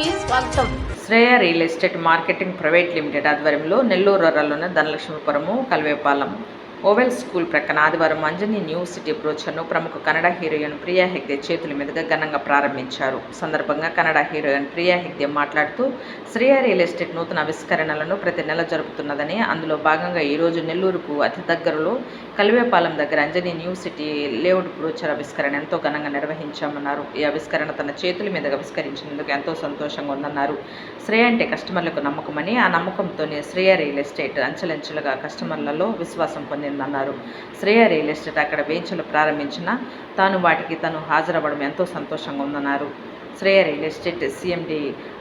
స్వాగతం. Shreya real estate marketing private limited ఆధ్వర్యంలో నెల్లూరు రూరల్లోని ధనలక్ష్మీపురము కల్వేపాలెం ఓవెల్ స్కూల్ ప్రక్కన ఆదివారం అంజనీ న్యూ సిటీ బ్రోచర్ను ప్రముఖ కన్నడ హీరోయిన్ ప్రియా హెగ్దే చేతుల మీదుగా ఘనంగా ప్రారంభించారు. సందర్భంగా కన్నడ హీరోయిన్ ప్రియా హెగ్దే మాట్లాడుతూ శ్రేయ రియల్ ఎస్టేట్ నూతన ఆవిష్కరణలను ప్రతి నెల జరుపుతున్నదని అందులో భాగంగా ఈరోజు నెల్లూరుకు అతి దగ్గరలో కలివేపాలెం దగ్గర Anjani new city layout brochure ఆవిష్కరణ ఎంతో ఘనంగా నిర్వహించామన్నారు. ఈ ఆవిష్కరణ తన చేతుల మీదుగా ఆవిష్కరించినందుకు ఎంతో సంతోషంగా ఉందన్నారు. శ్రేయ అంటే కస్టమర్లకు నమ్మకమని ఆ నమ్మకంతోనే శ్రేయ రియల్ ఎస్టేట్ అంచెలంచెలుగా కస్టమర్లలో విశ్వాసం అన్నారు శ్రేయ రియల్ ఎస్టేట్ అక్కడ వేంచలు ప్రారంభించిన తాను వాటికి తను హాజరవ్వడం ఎంతో సంతోషంగా ఉందన్నారు. Shreya real estate CMD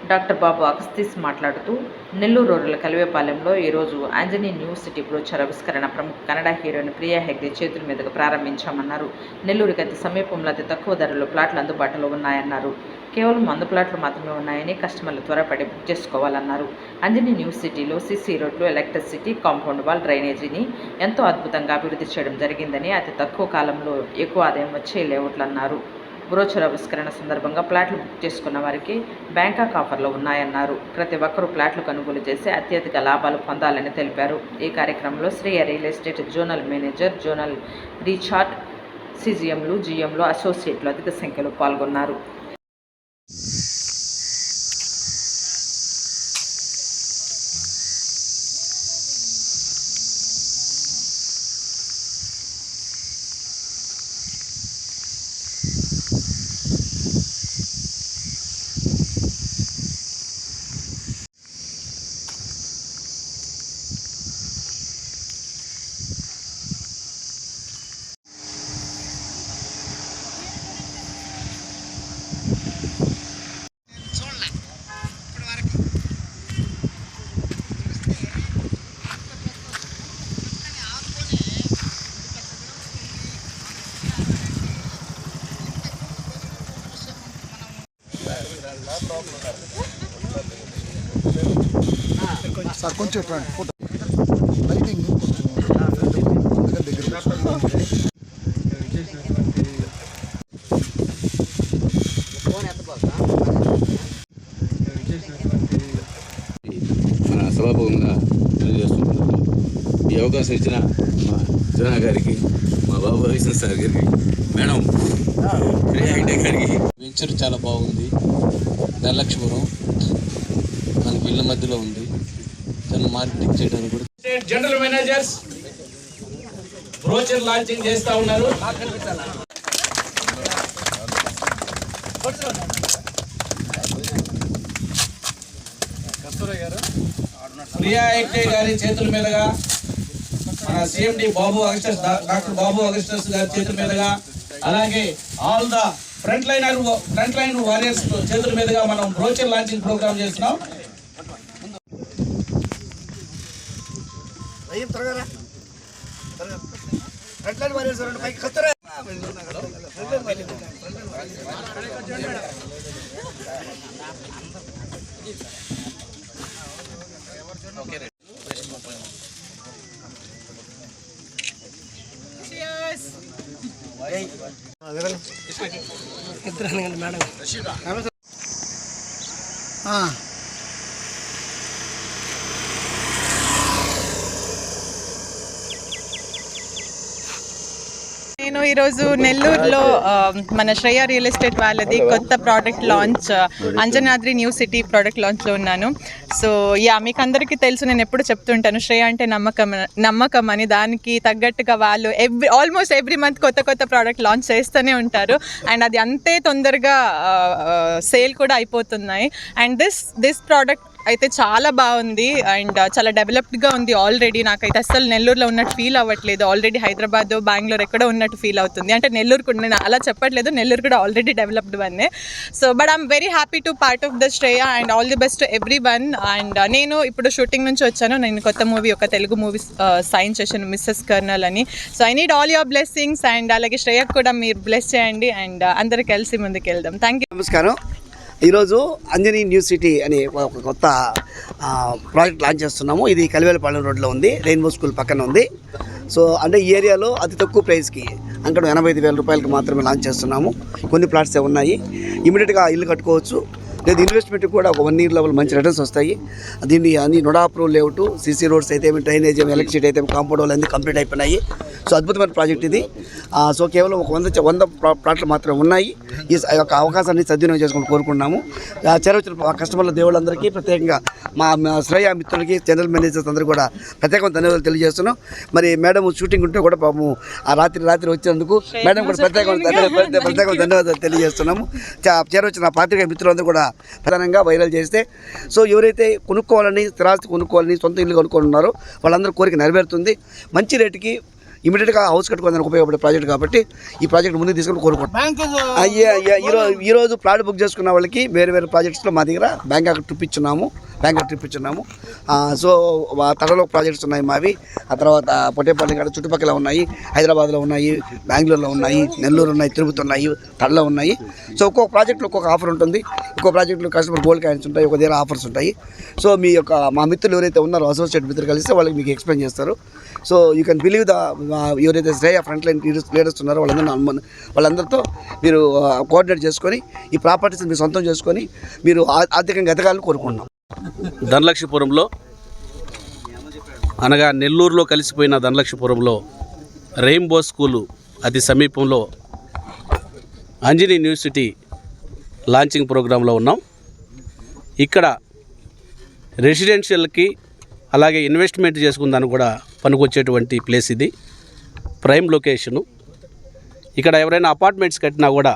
doctor Babu Agastis మాట్లాడుతూ నెల్లూరు రోడ్ల కలివేపాలెంలో ఈరోజు ఆంజనీ న్యూ సిటీ బ్రోచర్ ఆవిష్కరణ ప్రముఖ కన్నడ హీరోయిన్ ప్రియా హెగ్డే చేతుల మీదుగా ప్రారంభించామన్నారు. నెల్లూరుకి అతి సమీపంలో అతి తక్కువ ధరలో ప్లాట్లు అందుబాటులో ఉన్నాయన్నారు. కేవలం వంద ప్లాట్లు మాత్రమే ఉన్నాయని కస్టమర్లు త్వరపడి బుక్ చేసుకోవాలన్నారు. అంజనీ న్యూ సిటీలో సిసి రోడ్లు ఎలక్ట్రిసిటీ కాంపౌండ్ వాల్ డ్రైనేజీని ఎంతో అద్భుతంగా అభివృద్ధి చేయడం జరిగిందని అతి తక్కువ కాలంలో ఎక్కువ ఆదాయం వచ్చే లేఅవుట్లు అన్నారు బ్రోచర్ ఆవిష్కరణ సందర్భంగా ప్లాట్లు బుక్ చేసుకున్న వారికి బ్యాంకాక్ ఆఫర్లు ఉన్నాయన్నారు. ప్రతి ఒక్కరూ ప్లాట్లు కొనుగోలు చేసి అత్యధిక లాభాలు పొందాలని తెలిపారు. ఈ కార్యక్రమంలో Shreya real estate zonal manager zonal Richard సిజిఎంలు జిఎంలు అసోసియేట్లు అధిక సంఖ్యలో పాల్గొన్నారు. సార్ కొంచెం ఇట్లాంటి ఫోటో లైటింగ్ కొంచెం దగ్గర మన సభాభంగా తెలియజేస్తున్నాను ఈ అవకాశం ఇచ్చిన మా జనా గారికి మా బాబు హరిశన్ సార్ గారికి మేడం శ్రీ హెగ్డే గారికి. వెంచర్ చాలా బాగుంది. ధనలక్ష్మపురం మన ఇళ్ళ మధ్యలో ఉంది. దాన్ని మార్కెటింగ్ చేయడానికి కూడా జనరల్ మేనేజర్స్ బ్రోచర్ లాంచింగ్ చేస్తా ఉన్నారు. ప్రియా హెగ్డే గారి చేతుల మీదుగా మన సిఎండి బాబు అగస్టర్స్ డాక్టర్ బాబు అగస్టర్స్ గారి చేతుల మీదుగా అలాగే all the front liner front line warriors చేతుల మీదుగా మనం బ్రోచర్ లాంచింగ్ ప్రోగ్రామ్ చేస్తున్నాం. ఇద్దరు మేడం. నేను ఈరోజు నెల్లూరులో మన శ్రేయ రియల్ ఎస్టేట్ వాళ్ళది కొత్త product launch Anjanadri new city product లాంచ్లో ఉన్నాను. సో యా మీకు అందరికీ తెలుసు నేను ఎప్పుడు చెప్తుంటాను శ్రేయ అంటే నమ్మకం నమ్మకం అని దానికి తగ్గట్టుగా వాళ్ళు ఎవ్రీ ఆల్మోస్ట్ ఎవ్రీ మంత్ కొత్త కొత్త ప్రోడక్ట్ లాంచ్ చేస్తూనే ఉంటారు. అండ్ అది అంతే తొందరగా సేల్ కూడా అయిపోతున్నాయి. అండ్ దిస్ దిస్ ప్రోడక్ట్ అయితే చాలా బాగుంది. అండ్ చాలా డెవలప్డ్గా ఉంది ఆల్రెడీ. నాకైతే అస్సలు నెల్లూరులో ఉన్నట్టు ఫీల్ అవ్వట్లేదు. ఆల్రెడీ హైదరాబాద్ బెంగళూరు ఎక్కడో ఉన్నట్టు ఫీల్ అవుతుంది. అంటే నెల్లూరు కూడా నేను అలా చెప్పట్లేదు. నెల్లూరు కూడా ఆల్రెడీ డెవలప్డ్ వన్నే. So but I'm very happy to part of the Shreya and all the best everyone and నేను ఇప్పుడు షూటింగ్ నుంచి వచ్చాను. నేను కొత్త మూవీ ఒక తెలుగు మూవీ సైన్ చేశాను మిస్సెస్ కర్నల్ అని. So I need all your blessings and అలాగే శ్రేయకు కూడా మీరు బ్లెస్ చేయండి. అండ్ అందరు కలిసి ముందుకు వెళ్దాం థ్యాంక్ యూ నమస్కారం. ఈరోజు అంజనీ న్యూ సిటీ అనే ఒక కొత్త ప్రాజెక్ట్ లాంచ్ చేస్తున్నాము. ఇది కలివేలపాలెం రోడ్లో ఉంది రెయిన్బో స్కూల్ పక్కన ఉంది. సో అంటే ఈ ఏరియాలో అతి తక్కువ ప్రైస్కి అక్కడ ఎనభై ఐదు వేల రూపాయలకి మాత్రమే లాంచ్ చేస్తున్నాము. కొన్ని ప్లాట్సే ఉన్నాయి. ఇమీడియట్గా ఇల్లు కట్టుకోవచ్చు. లేదు ఇన్వెస్ట్మెంట్ కూడా ఒక వన్ ఇయర్ లెవెల్ మంచి రిటర్న్స్ వస్తాయి. దీన్ని అన్ని NUDA approval layout CC roads అయితే డ్రైనేజ్ ఎలక్ట్రిసిటీ అయితే కాంపౌండ్ వాళ్ళు అన్ని కంప్లీట్ అయిపోయినాయి. సో అద్భుతమైన ప్రాజెక్ట్ ఇది. సో కేవలం ఒక వంద వంద ప్లా- ప్లాట్లు మాత్రమే ఉన్నాయి. ఈ యొక్క అవకాశాన్ని సద్వినియోగం చేసుకుని కోరుకున్నాము చేరవచ్చిన కస్టమర్ల దేవుళ్ళందరికీ ప్రత్యేకంగా మా శ్రేయ మిత్రులకి జనరల్ మేనేజర్స్ అందరూ కూడా ప్రత్యేకంగా ధన్యవాదాలు తెలియజేస్తున్నాం. మరి మేడం షూటింగ్ ఉంటే కూడా పాపము ఆ రాత్రి రాత్రి వచ్చినందుకు మేడం కూడా ప్రత్యేకంగా ప్రత్యేకంగా ధన్యవాదాలు తెలియజేస్తున్నాము. చేరవచ్చిన పాత్రిక మిత్రులందరూ కూడా ప్రధానంగా వైరల్ చేస్తే సో ఎవరైతే కొనుక్కోవాలని స్థిరాస్తి కొనుక్కోవాలని సొంత ఇల్లు కొనుక్కొని ఉన్నారో వాళ్ళందరూ కోరిక నెరవేరుతుంది. మంచి రేటుకి ఇమీడియట్గా హౌస్ కట్టుకోవడానికి ఉపయోగపడే ప్రాజెక్ట్ కాబట్టి ఈ ప్రాజెక్ట్ ముందుకు తీసుకొని కోరుకుంటున్నాం. అయ్యే అయ్యే ఈరోజు ఈరోజు ప్లాట్ బుక్ చేసుకున్న వాళ్ళకి వేరే వేరే ప్రాజెక్ట్స్లో మా దగ్గర బ్యాంకాక్ ట్రిప్ ఇచ్చున్నాము బ్యాంకాక్ ట్రిప్ ఇచ్చున్నాము. సో తడలో ప్రాజెక్ట్స్ ఉన్నాయి మావి. ఆ తర్వాత పొట్టేపల్లి కాడ చుట్టుపక్కల ఉన్నాయి. హైదరాబాద్లో ఉన్నాయి బెంగళూరులో ఉన్నాయి నెల్లూరు ఉన్నాయి తిరుపతి ఉన్నాయి తడలో ఉన్నాయి. సో ఒక్కొక్క ప్రాజెక్టులో ఒక్కొక్క ఆఫర్ ఉంటుంది. ఒక్కో ప్రాజెక్టులో కస్టమర్ గోల్డ్ కాయిన్స్ ఉంటాయి ఒక దగ్గర ఆఫర్స్ ఉంటాయి. సో మీ యొక్క మా మిత్రులు ఎవరైతే ఉన్నారో అసోసియేట్ మిత్రులు కలిస్తే వాళ్ళకి మీకు ఎక్స్ప్లెయిన్ చేస్తారు. So you can believe the ఎవరైతే శ్రేయ ఫ్రంట్ లైన్ లీడర్స్ ఉన్నారో వాళ్ళందరూ వాళ్ళందరితో మీరు కోఆర్డినేట్ చేసుకొని ఈ ప్రాపర్టీస్ మీరు సొంతం చేసుకొని మీరు ఆర్థికంగా ఎదగాలని కోరుకుంటున్నాం. ధనలక్ష్మీపురంలో అనగా నెల్లూరులో కలిసిపోయిన ధనలక్ష్మీపురంలో రెయిన్బో స్కూలు అతి సమీపంలో అంజనీ యూనివర్సిటీ లాంచింగ్ ప్రోగ్రాంలో ఉన్నాం. ఇక్కడ రెసిడెన్షియల్కి అలాగే ఇన్వెస్ట్మెంట్ చేసుకుందానికి కూడా పనికొచ్చేటువంటి ప్లేస్ ఇది ప్రైమ్ లొకేషను. ఇక్కడ ఎవరైనా అపార్ట్మెంట్స్ కట్టినా కూడా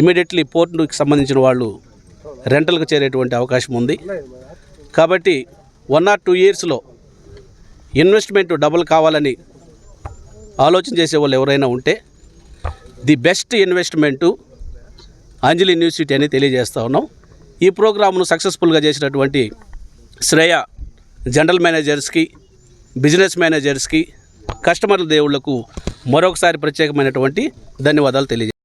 ఇమీడియట్లీ పోర్టుకి సంబంధించిన వాళ్ళు రెంటల్కు చేరేటువంటి అవకాశం ఉంది. కాబట్టి వన్ ఆర్ టూ ఇయర్స్లో ఇన్వెస్ట్మెంట్ డబుల్ కావాలని ఆలోచన చేసే వాళ్ళు ఎవరైనా ఉంటే the best investment Anjali university అని తెలియజేస్తూ ఉన్నాం. ఈ ప్రోగ్రామ్ను సక్సెస్ఫుల్గా చేసినటువంటి శ్రేయ జనరల్ మేనేజర్స్కి బిజినెస్ మేనేజర్స్కి కస్టమర్ల దేవుళ్ళకు మరొకసారి ప్రత్యేకమైనటువంటి ధన్యవాదాలు తెలియజేస్తాను